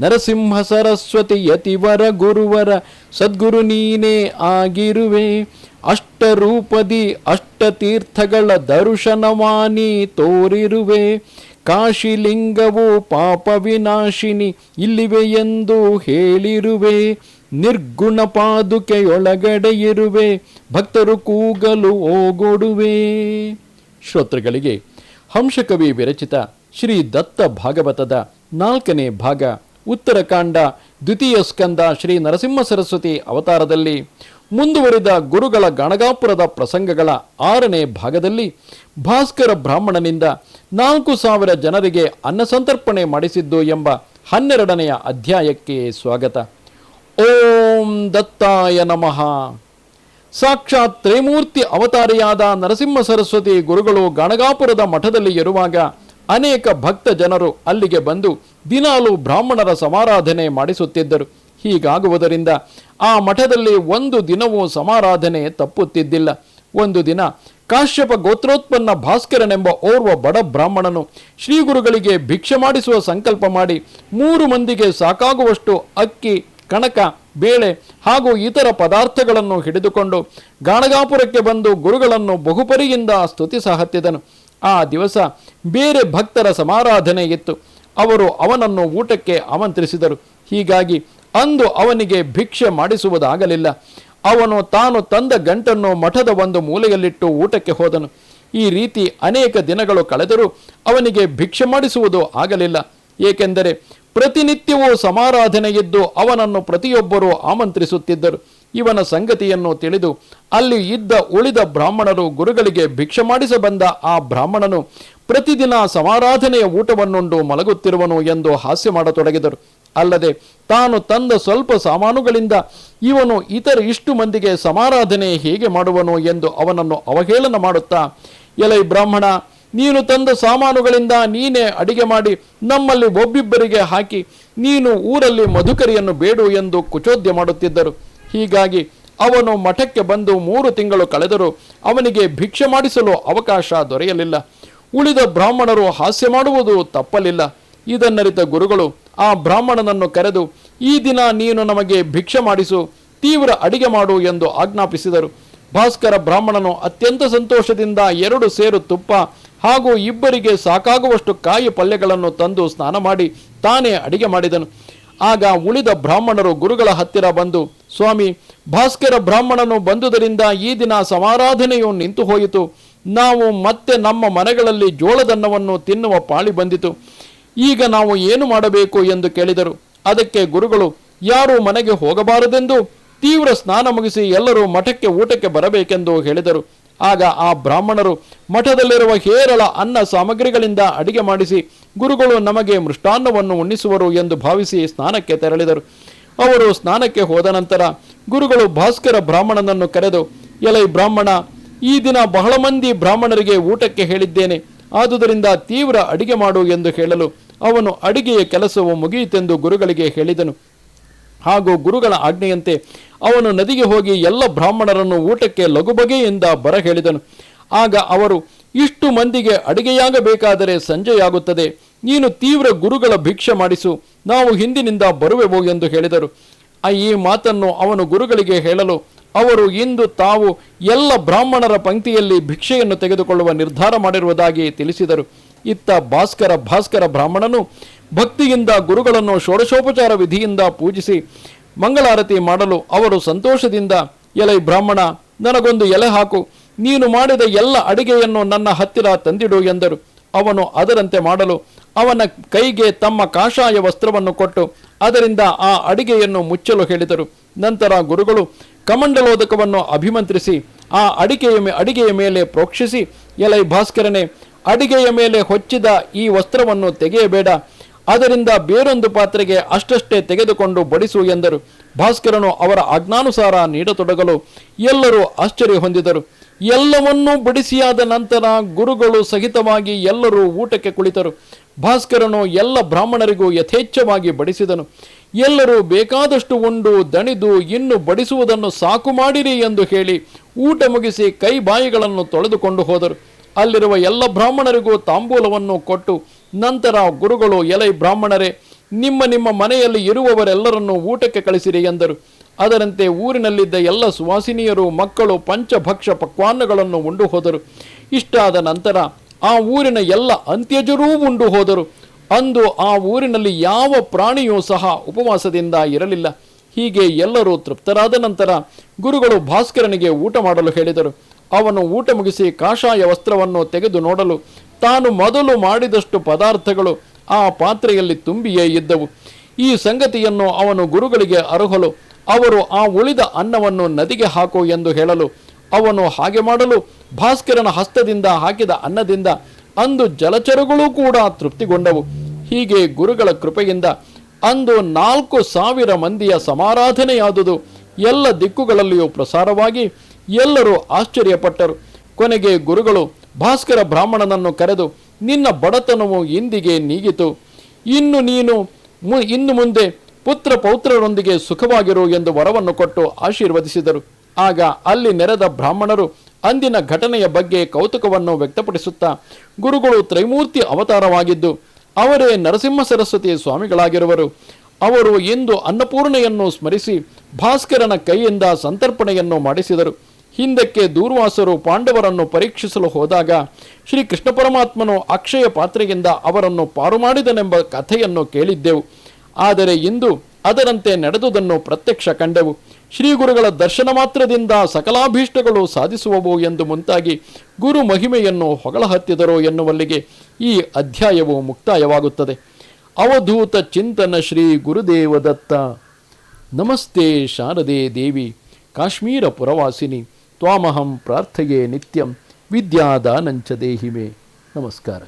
ನರಸಿಂಹ ಸರಸ್ವತಿ ಯತಿವರ ಗುರುವರ, ಸದ್ಗುರು ನೀನೇ ಆಗಿರುವೆ. ಅಷ್ಟರೂಪದಿ ಅಷ್ಟತೀರ್ಥಗಳ ದರ್ಶನವಾನಿ ತೋರಿರುವೆ. ಕಾಶಿಲಿಂಗವು ಪಾಪ ವಿನಾಶಿನಿ ಇಲ್ಲಿವೆ ಎಂದು ಹೇಳಿರುವೆ. ನಿರ್ಗುಣ ಪಾದುಕೆಯೊಳಗಡೆ ಇರುವೆ. ಭಕ್ತರು ಕೂಗಲು ಓಗೊಡುವೆ. ಶ್ರೋತೃಗಳಿಗೆ ಹಂಸಕವಿ ವಿರಚಿತ ಶ್ರೀ ದತ್ತ ಭಾಗವತದ ನಾಲ್ಕನೇ ಭಾಗ ಉತ್ತರಕಾಂಡ ದ್ವಿತೀಯ ಸ್ಕಂದ ಶ್ರೀ ನರಸಿಂಹ ಸರಸ್ವತಿ ಅವತಾರದಲ್ಲಿ ಮುಂದುವರಿದ ಗುರುಗಳ ಗಣಗಾಪುರದ ಪ್ರಸಂಗಗಳ ಆರನೇ ಭಾಗದಲ್ಲಿ ಭಾಸ್ಕರ ಬ್ರಾಹ್ಮಣನಿಂದ ನಾಲ್ಕು ಸಾವಿರ ಜನರಿಗೆ ಅನ್ನಸಂತರ್ಪಣೆ ಮಾಡಿಸಿದ್ದು ಎಂಬ ಹನ್ನೆರಡನೆಯ ಅಧ್ಯಾಯಕ್ಕೆ ಸ್ವಾಗತ. ಓಂ ದತ್ತಾಯ ನಮಃ. ಸಾಕ್ಷಾತ್ ತ್ರೈಮೂರ್ತಿ ಅವತಾರಿಯಾದ ನರಸಿಂಹ ಸರಸ್ವತಿ ಗುರುಗಳು ಗಣಗಾಪುರದ ಮಠದಲ್ಲಿ ಇರುವಾಗ ಅನೇಕ ಭಕ್ತ ಜನರು ಅಲ್ಲಿಗೆ ಬಂದು ದಿನಾಲು ಬ್ರಾಹ್ಮಣರ ಸಮಾರಾಧನೆ ಮಾಡಿಸುತ್ತಿದ್ದರು. ಹೀಗಾಗುವುದರಿಂದ ಆ ಮಠದಲ್ಲಿ ಒಂದು ದಿನವೂ ಸಮಾರಾಧನೆ ತಪ್ಪುತ್ತಿದ್ದಿಲ್ಲ. ಒಂದು ದಿನ ಕಾಶ್ಯಪ ಗೋತ್ರೋತ್ಪನ್ನ ಭಾಸ್ಕರನೆಂಬ ಓರ್ವ ಬಡ ಬ್ರಾಹ್ಮಣನು ಶ್ರೀ ಗುರುಗಳಿಗೆ ಭಿಕ್ಷೆ ಮಾಡಿಸುವ ಸಂಕಲ್ಪ ಮಾಡಿ ಮೂರು ಮಂದಿಗೆ ಸಾಕಾಗುವಷ್ಟು ಅಕ್ಕಿ, ಕಣಕ, ಬೇಳೆ ಹಾಗೂ ಇತರ ಪದಾರ್ಥಗಳನ್ನು ಹಿಡಿದುಕೊಂಡು ಗಾಣಗಾಪುರಕ್ಕೆ ಬಂದು ಗುರುಗಳನ್ನು ಬಹುಪರಿಯಿಂದ ಸ್ತುತಿಸಹತ್ತಿದನು. ಆ ದಿವಸ ಬೇರೆ ಭಕ್ತರ ಸಮಾರಾಧನೆ ಇತ್ತು ಅವರು ಅವನನ್ನು ಊಟಕ್ಕೆ ಆಮಂತ್ರಿಸಿದರು. ಹೀಗಾಗಿ ಅಂದು ಅವನಿಗೆ ಭಿಕ್ಷೆ ಮಾಡಿಸುವುದಾಗಲಿಲ್ಲ. ಅವನು ತಾನು ತಂದ ಗಂಟನ್ನು ಮಠದ ಒಂದು ಮೂಲೆಯಲ್ಲಿಟ್ಟು ಊಟಕ್ಕೆ ಹೋದನು. ಈ ರೀತಿ ಅನೇಕ ದಿನಗಳು ಕಳೆದರೂ ಅವನಿಗೆ ಭಿಕ್ಷೆ ಮಾಡಿಸುವುದು ಆಗಲಿಲ್ಲ. ಏಕೆಂದರೆ ಪ್ರತಿನಿತ್ಯವೂ ಸಮಾರಾಧನೆಯಿದ್ದು ಅವನನ್ನು ಪ್ರತಿಯೊಬ್ಬರೂ ಆಮಂತ್ರಿಸುತ್ತಿದ್ದರು. ಇವನ ಸಂಗತಿಯನ್ನು ತಿಳಿದು ಅಲ್ಲಿ ಇದ್ದ ಉಳಿದ ಬ್ರಾಹ್ಮಣರು ಗುರುಗಳಿಗೆ ಭಿಕ್ಷೆ ಮಾಡಿಸ ಬಂದ ಆ ಬ್ರಾಹ್ಮಣನು ಪ್ರತಿದಿನ ಸಮಾರಾಧನೆಯ ಊಟವನ್ನುಂಡು ಮಲಗುತ್ತಿರುವನು ಎಂದು ಹಾಸ್ಯ ಮಾಡತೊಡಗಿದರು. ಅಲ್ಲದೆ ತಾನು ತಂದ ಸ್ವಲ್ಪ ಸಾಮಾನುಗಳಿಂದ ಇವನು ಇತರ ಇಷ್ಟು ಮಂದಿಗೆ ಸಮಾರಾಧನೆ ಹೇಗೆ ಮಾಡುವನು ಎಂದು ಅವನನ್ನು ಅವಹೇಳನ ಮಾಡುತ್ತಾ, ಎಲೈ ಬ್ರಾಹ್ಮಣ, ನೀನು ತಂದ ಸಾಮಾನುಗಳಿಂದ ನೀನೇ ಅಡಿಗೆ ಮಾಡಿ ನಮ್ಮಲ್ಲಿ ಒಬ್ಬಿಬ್ಬರಿಗೆ ಹಾಕಿ ನೀನು ಊರಲ್ಲಿ ಮಧುಕರಿಯನ್ನು ಬೇಡು ಎಂದು ಕುಚೋದ್ಯ ಮಾಡುತ್ತಿದ್ದರು. ಹೀಗಾಗಿ ಅವನು ಮಠಕ್ಕೆ ಬಂದು ಮೂರು ತಿಂಗಳು ಕಳೆದರೂ ಅವನಿಗೆ ಭಿಕ್ಷೆ ಮಾಡಿಸಲು ಅವಕಾಶ ದೊರೆಯಲಿಲ್ಲ. ಉಳಿದ ಬ್ರಾಹ್ಮಣರು ಹಾಸ್ಯ ಮಾಡುವುದು ತಪ್ಪಲಿಲ್ಲ. ಇದನ್ನರಿತ ಗುರುಗಳು ಆ ಬ್ರಾಹ್ಮಣನನ್ನು ಕರೆದು, ಈ ದಿನ ನೀನು ನಮಗೆ ಭಿಕ್ಷೆ ಮಾಡಿಸು, ತೀವ್ರ ಅಡಿಗೆ ಮಾಡು ಎಂದು ಆಜ್ಞಾಪಿಸಿದರು. ಭಾಸ್ಕರ ಬ್ರಾಹ್ಮಣನು ಅತ್ಯಂತ ಸಂತೋಷದಿಂದ ಎರಡು ಸೇರು ತುಪ್ಪ ಹಾಗೂ ಇಬ್ಬರಿಗೆ ಸಾಕಾಗುವಷ್ಟು ಕಾಯಿ ಪಲ್ಯಗಳನ್ನು ತಂದು ಸ್ನಾನ ಮಾಡಿ ತಾನೇ ಅಡಿಗೆ ಮಾಡಿದನು. ಆಗ ಉಳಿದ ಬ್ರಾಹ್ಮಣರು ಗುರುಗಳ ಹತ್ತಿರ ಬಂದು ಸ್ವಾಮಿ, ಭಾಸ್ಕರ ಬ್ರಾಹ್ಮಣನು ಬಂದುದರಿಂದ ಈ ದಿನ ಸಮಾರಾಧನೆಯು ನಿಂತು ಹೋಯಿತು. ನಾವು ಮತ್ತೆ ನಮ್ಮ ಮನೆಗಳಲ್ಲಿ ಜೋಳದನ್ನವನ್ನು ತಿನ್ನುವ ಪಾಳಿ ಬಂದಿತು. ಈಗ ನಾವು ಏನು ಮಾಡಬೇಕು ಎಂದು ಕೇಳಿದರು. ಅದಕ್ಕೆ ಗುರುಗಳು, ಯಾರೂ ಮನೆಗೆ ಹೋಗಬಾರದೆಂದು ತೀವ್ರ ಸ್ನಾನ ಮುಗಿಸಿ ಎಲ್ಲರೂ ಮಠಕ್ಕೆ ಊಟಕ್ಕೆ ಬರಬೇಕೆಂದು ಹೇಳಿದರು. ಆಗ ಆ ಬ್ರಾಹ್ಮಣರು ಮಠದಲ್ಲಿರುವ ಹೇರಳ ಅನ್ನ ಸಾಮಗ್ರಿಗಳಿಂದ ಅಡಿಗೆ ಮಾಡಿಸಿ, ಗುರುಗಳು ನಮಗೆ ಮೃಷ್ಟಾನ್ನವನ್ನು ಉಣ್ಣಿಸುವರು ಎಂದು ಭಾವಿಸಿ ಸ್ನಾನಕ್ಕೆ ತೆರಳಿದರು. ಅವರು ಸ್ನಾನಕ್ಕೆ ಹೋದ ನಂತರ ಗುರುಗಳು ಭಾಸ್ಕರ ಬ್ರಾಹ್ಮಣನನ್ನು ಕರೆದು, ಎಲೈ ಬ್ರಾಹ್ಮಣ, ಈ ದಿನ ಬಹಳ ಮಂದಿ ಬ್ರಾಹ್ಮಣರಿಗೆ ಊಟಕ್ಕೆ ಹೇಳಿದ್ದೇನೆ. ಆದುದರಿಂದ ತೀವ್ರ ಅಡಿಗೆ ಮಾಡು ಎಂದು ಹೇಳಲು ಅವನು ಅಡಿಗೆಯ ಕೆಲಸವು ಮುಗಿಯಿತೆಂದು ಗುರುಗಳಿಗೆ ಹೇಳಿದನು. ಹಾಗೂ ಗುರುಗಳ ಆಜ್ಞೆಯಂತೆ ಅವನು ನದಿಗೆ ಹೋಗಿ ಎಲ್ಲ ಬ್ರಾಹ್ಮಣರನ್ನು ಊಟಕ್ಕೆ ಲಘುಬಗೆಯಿಂದ ಬರ ಹೇಳಿದನು ಆಗ ಅವರು ಇಷ್ಟು ಮಂದಿಗೆ ಅಡಿಗೆಯಾಗಬೇಕಾದರೆ ಸಂಜೆಯಾಗುತ್ತದೆ. ನೀನು ತೀವ್ರ ಗುರುಗಳ ಭಿಕ್ಷೆ ಮಾಡಿಸು. ನಾವು ಹಿಂದಿನಿಂದ ಬರುವೆವು ಎಂದು ಹೇಳಿದರು. ಆ ಈ ಮಾತನ್ನು ಅವನು ಗುರುಗಳಿಗೆ ಹೇಳಲು, ಅವರು ಇಂದು ತಾವು ಎಲ್ಲ ಬ್ರಾಹ್ಮಣರ ಪಂಕ್ತಿಯಲ್ಲಿ ಭಿಕ್ಷೆಯನ್ನು ತೆಗೆದುಕೊಳ್ಳುವ ನಿರ್ಧಾರ ಮಾಡಿರುವುದಾಗಿ ತಿಳಿಸಿದರು. ಇತ್ತ ಭಾಸ್ಕರ ಭಾಸ್ಕರ ಬ್ರಾಹ್ಮಣನು ಭಕ್ತಿಯಿಂದ ಗುರುಗಳನ್ನು ಷೋಡಶೋಪಚಾರ ವಿಧಿಯಿಂದ ಪೂಜಿಸಿ ಮಂಗಳಾರತಿ ಮಾಡಲು ಅವರು ಸಂತೋಷದಿಂದ, ಎಲೈ ಬ್ರಾಹ್ಮಣ, ನನಗೊಂದು ಎಲೆ ಹಾಕು. ನೀನು ಮಾಡಿದ ಎಲ್ಲ ಅಡಿಗೆಯನ್ನು ನನ್ನ ಹತ್ತಿರ ತಂದಿಡು ಎಂದರು. ಅವನು ಅದರಂತೆ ಮಾಡಲು, ಅವನ ಕೈಗೆ ತಮ್ಮ ಕಾಷಾಯ ವಸ್ತ್ರವನ್ನು ಕೊಟ್ಟು ಅದರಿಂದ ಆ ಅಡಿಗೆಯನ್ನು ಮುಚ್ಚಲು ಹೇಳಿದರು. ನಂತರ ಗುರುಗಳು ಕಮಂಡಲೋದಕವನ್ನು ಅಭಿಮಂತ್ರಿಸಿ, ಆ ಅಡಿಕೆಯ ಮೇ, ಅಡಿಗೆಯ ಮೇಲೆ ಪ್ರೋಕ್ಷಿಸಿ, ಎಲೈ ಭಾಸ್ಕರನೇ, ಅಡಿಗೆಯ ಮೇಲೆ ಹೊಚ್ಚಿದ ಈ ವಸ್ತ್ರವನ್ನು ತೆಗೆಯಬೇಡ. ಅದರಿಂದ ಬೇರೊಂದು ಪಾತ್ರೆಗೆ ಅಷ್ಟಷ್ಟೇ ತೆಗೆದುಕೊಂಡು ಬಡಿಸು ಎಂದರು. ಭಾಸ್ಕರನು ಅವರ ಆಜ್ಞಾನುಸಾರ ನೀಡತೊಡಗಲು ಎಲ್ಲರೂ ಆಶ್ಚರ್ಯ ಹೊಂದಿದರು. ಎಲ್ಲವನ್ನೂ ಬಡಿಸಿಯಾದ ನಂತರ ಗುರುಗಳು ಸಹಿತವಾಗಿ ಎಲ್ಲರೂ ಊಟಕ್ಕೆ ಕುಳಿತರು. ಭಾಸ್ಕರನು ಎಲ್ಲ ಬ್ರಾಹ್ಮಣರಿಗೂ ಯಥೇಚ್ಛವಾಗಿ ಬಡಿಸಿದನು. ಎಲ್ಲರೂ ಬೇಕಾದಷ್ಟು ಉಂಡು ದಣಿದು ಇನ್ನು ಬಡಿಸುವುದನ್ನು ಸಾಕು ಮಾಡಿರಿ ಎಂದು ಹೇಳಿ ಊಟ ಮುಗಿಸಿ ಕೈ ಬಾಯಿಗಳನ್ನು ತೊಳೆದುಕೊಂಡು ಹೋದರು. ಅಲ್ಲಿರುವ ಎಲ್ಲ ಬ್ರಾಹ್ಮಣರಿಗೂ ತಾಂಬೂಲವನ್ನು ಕೊಟ್ಟು ನಂತರ ಗುರುಗಳು, ಎಲೈ ಬ್ರಾಹ್ಮಣರೇ, ನಿಮ್ಮ ನಿಮ್ಮ ಮನೆಯಲ್ಲಿ ಇರುವವರೆಲ್ಲರನ್ನು ಊಟಕ್ಕೆ ಕಳಿಸಿರಿ ಎಂದರು. ಅದರಂತೆ ಊರಿನಲ್ಲಿದ್ದ ಎಲ್ಲ ಸುವಾಸಿನಿಯರು, ಮಕ್ಕಳು, ಪಂಚಭಕ್ಷ ಪಕ್ವಾನ್ನಗಳನ್ನು ಉಂಡು ಹೋದರು ಇಷ್ಟಾದ ನಂತರ ಆ ಊರಿನ ಎಲ್ಲ ಅಂತ್ಯಜರೂ ಉಂಡು ಹೋದರು ಅಂದು ಆ ಊರಿನಲ್ಲಿ ಯಾವ ಪ್ರಾಣಿಯೂ ಸಹ ಉಪವಾಸದಿಂದ ಇರಲಿಲ್ಲ. ಹೀಗೆ ಎಲ್ಲರೂ ತೃಪ್ತರಾದ ನಂತರ ಗುರುಗಳು ಭಾಸ್ಕರನಿಗೆ ಊಟ ಮಾಡಲು ಹೇಳಿದರು. ಅವನು ಊಟ ಮುಗಿಸಿ ಕಾಷಾಯ ವಸ್ತ್ರವನ್ನು ತೆಗೆದು ನೋಡಲು ತಾನು ಮೊದಲು ಮಾಡಿದಷ್ಟು ಪದಾರ್ಥಗಳು ಆ ಪಾತ್ರೆಯಲ್ಲಿ ತುಂಬಿಯೇ ಇದ್ದವು. ಈ ಸಂಗತಿಯನ್ನು ಅವನು ಗುರುಗಳಿಗೆ ಅರುಹಲು ಅವರು ಆ ಉಳಿದ ಅನ್ನವನ್ನು ನದಿಗೆ ಹಾಕು ಎಂದು ಹೇಳಲು, ಅವನು ಹಾಗೆ ಮಾಡಲು ಭಾಸ್ಕರನ ಹಸ್ತದಿಂದ ಹಾಕಿದ ಅನ್ನದಿಂದ ಅಂದು ಜಲಚರಗಳೂ ಕೂಡ ತೃಪ್ತಿಗೊಂಡವು. ಹೀಗೆ ಗುರುಗಳ ಕೃಪೆಯಿಂದ ಅಂದು ನಾಲ್ಕು ಸಾವಿರ ಮಂದಿಯ ಸಮಾರಾಧನೆಯಾದುದು. ಎಲ್ಲ ದಿಕ್ಕುಗಳಲ್ಲಿಯೂ ಪ್ರಸಾರವಾಗಿ ಎಲ್ಲರೂ ಆಶ್ಚರ್ಯಪಟ್ಟರು. ಕೊನೆಗೆ ಗುರುಗಳು ಭಾಸ್ಕರ ಬ್ರಾಹ್ಮಣನನ್ನು ಕರೆದು, ನಿನ್ನ ಬಡತನವು ಇಂದಿಗೆ ನೀಗಿತು. ಇನ್ನು ನೀನು ಇನ್ನು ಮುಂದೆ ಪುತ್ರ ಪೌತ್ರರೊಂದಿಗೆ ಸುಖವಾಗಿರು ಎಂದು ವರವನ್ನು ಕೊಟ್ಟು ಆಶೀರ್ವದಿಸಿದರು. ಆಗ ಅಲ್ಲಿ ನೆರೆದ ಬ್ರಾಹ್ಮಣರು ಅಂದಿನ ಘಟನೆಯ ಬಗ್ಗೆ ಕೌತುಕವನ್ನು ವ್ಯಕ್ತಪಡಿಸುತ್ತಾ ಗುರುಗಳು ತ್ರೈಮೂರ್ತಿ ಅವತಾರವಾಗಿದ್ದು, ಅವರೇ ನರಸಿಂಹ ಸರಸ್ವತಿ ಸ್ವಾಮಿಗಳಾಗಿರುವರು. ಅವರು ಇಂದು ಅನ್ನಪೂರ್ಣೆಯನ್ನು ಸ್ಮರಿಸಿ ಭಾಸ್ಕರನ ಕೈಯಿಂದ ಸಂತರ್ಪಣೆಯನ್ನು ಮಾಡಿಸಿದರು. ಹಿಂದಕ್ಕೆ ದೂರ್ವಾಸರು ಪಾಂಡವರನ್ನು ಪರೀಕ್ಷಿಸಲು ಹೋದಾಗ ಶ್ರೀ ಕೃಷ್ಣ ಪರಮಾತ್ಮನು ಅಕ್ಷಯ ಪಾತ್ರೆಯಿಂದ ಅವರನ್ನು ಪಾರು ಮಾಡಿದನೆಂಬ ಕಥೆಯನ್ನು ಕೇಳಿದ್ದೆವು. ಆದರೆ ಇಂದು ಅದರಂತೆ ನಡೆದುದನ್ನು ಪ್ರತ್ಯಕ್ಷ ಕಂಡೆವು. ಶ್ರೀ ಗುರುಗಳ ದರ್ಶನ ಮಾತ್ರದಿಂದ ಸಕಲಾಭೀಷ್ಟಗಳು ಸಾಧಿಸುವವು ಎಂದು ಮುಂತಾಗಿ ಗುರು ಮಹಿಮೆಯನ್ನು ಹೊಗಳಹತ್ತಿದರು ಎನ್ನುವಲ್ಲಿಗೆ ಈ ಅಧ್ಯಾಯವು ಮುಕ್ತಾಯವಾಗುತ್ತದೆ. ಅವಧೂತ ಚಿಂತನ ಶ್ರೀ ಗುರುದೇವ ದತ್ತ ನಮಸ್ತೆ ಶಾರದೆ ದೇವಿ, ಕಾಶ್ಮೀರ ಪುರವಾಸಿನಿ, ತ್ವಾಮಹಂ ಪ್ರಾರ್ಥೆಯೇ ನಿತ್ಯಂ, ವಿದ್ಯಾದಾನಂಚ ದೇಹಿಮೆ. ನಮಸ್ಕಾರ.